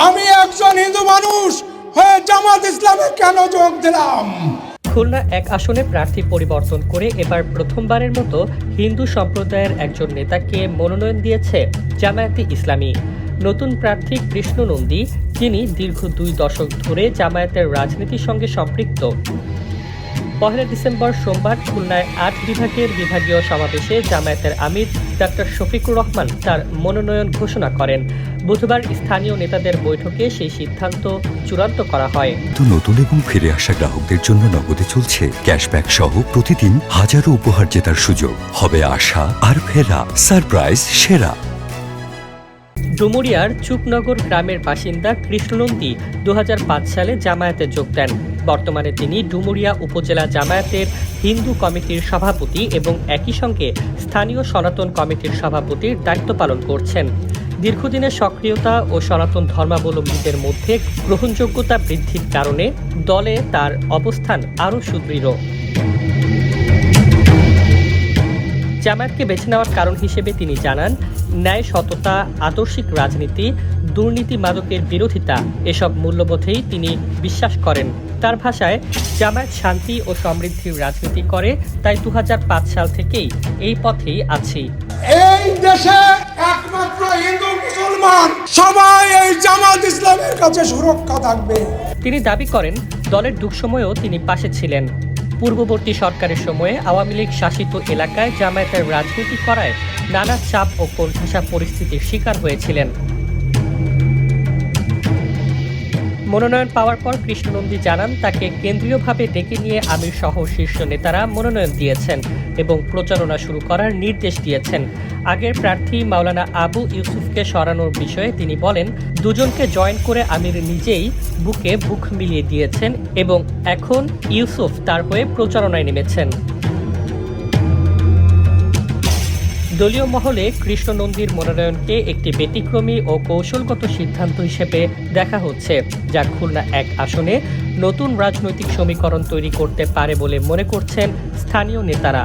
আমি একজন হিন্দু মানুষ, হয়ে জামাত ইসলামে কেন যোগ দিলাম? খুলনা এক আসনে প্রার্থী পরিবর্তন করে এবার প্রথমবারের মতো হিন্দু সম্প্রদায়ের একজন নেতাকে মনোনয়ন দিয়েছে জামায়াতি ইসলামী। নতুন প্রার্থী কৃষ্ণ নন্দী, যিনি দীর্ঘ দুই দশক ধরে জামায়াতের রাজনীতির সঙ্গে সম্পৃক্ত। পহেলা ডিসেম্বর সোমবার খুলনায় আট বিভাগের বিভাগীয় সমাবেশে জামায়াতের আমির ডক্টর শফিকুর রহমান তার মনোনয়ন ঘোষণা করেন। বুধবার স্থানীয় নেতাদের বৈঠকে সেই সিদ্ধান্ত চূড়ান্ত করা হয়। নতুন এবং ফিরে আসা গ্রাহকদের জন্য নগদে চলছে ক্যাশব্যাক সহ প্রতিদিন হাজারো উপহার জেতার সুযোগ। হবে আশা আর ফেরা সারপ্রাইজ সেরা। ডুমুরিয়ার চুপনগর গ্রামের বাসিন্দা কৃষ্ণনন্দী দু হাজার পাঁচ সালে জামায়াতে যোগ দেন। বর্তমানে তিনি ডুমুরিয়া উপজেলা জামায়াতের হিন্দু কমিটির সভাপতি এবং একই সঙ্গে স্থানীয় সনাতন কমিটির সভাপতির দায়িত্ব পালন করছেন। দীর্ঘদিনের সক্রিয়তা ও সনাতন ধর্মাবলম্বীদের মধ্যে গ্রহণযোগ্যতা বৃদ্ধির কারণে দলে তার অবস্থান আরও সুদৃঢ়। জামায়াতকে বেছে নেওয়ার কারণ হিসেবে তিনি জানান ন্যায় সততা আদর্শিক রাজনীতি দুর্নীতি মাদকের বিরোধিতা এসব মূল্যবোধেই তিনি বিশ্বাস করেন। তার ভাষায় জামায়াত শান্তি ও সমৃদ্ধির রাজনীতি করে তাই দু হাজার পাঁচ সাল থেকেই এই পথেই আছি। এই দেশে একমাত্র হিন্দু মুসলমান সবাই এই জামাত ইসলামের কাছে সুরক্ষা থাকবে। তিনি দাবি করেন দলের দুঃসময়েও তিনি পাশে ছিলেন। পূর্ববর্তী সরকারের সময়ে আওয়ামী লীগ শাসিত এলাকায় জামায়াতের রাজনীতি করায় নানা চাপ ও কোণঠাসা পরিস্থিতির শিকার হয়েছিলেন। মনোনয়ন পাওয়ার পর কৃষ্ণনন্দী জানান, তাকে কেন্দ্রীয়ভাবে ডেকে নিয়ে আমির সহ শীর্ষ নেতারা মনোনয়ন দিয়েছেন এবং প্রচারণা শুরু করার নির্দেশ দিয়েছেন। আগের প্রার্থী মাওলানা আবু ইউসুফকে সরানোর বিষয়ে তিনি বলেন, দুজনকে জয়েন করে আমির নিজেই বুকে বুক মিলিয়ে দিয়েছেন এবং এখন ইউসুফ তার হয়ে প্রচারণায় নেমেছেন। দলীয় মহলে কৃষ্ণ নন্দীর মনোনয়নকে একটি ব্যতিক্রমী ও কৌশলগত সিদ্ধান্ত হিসেবে দেখা হচ্ছে, যা খুলনা এক আসনে নতুন রাজনৈতিক সমীকরণ তৈরি করতে পারে বলে মনে করছেন স্থানীয় নেতারা।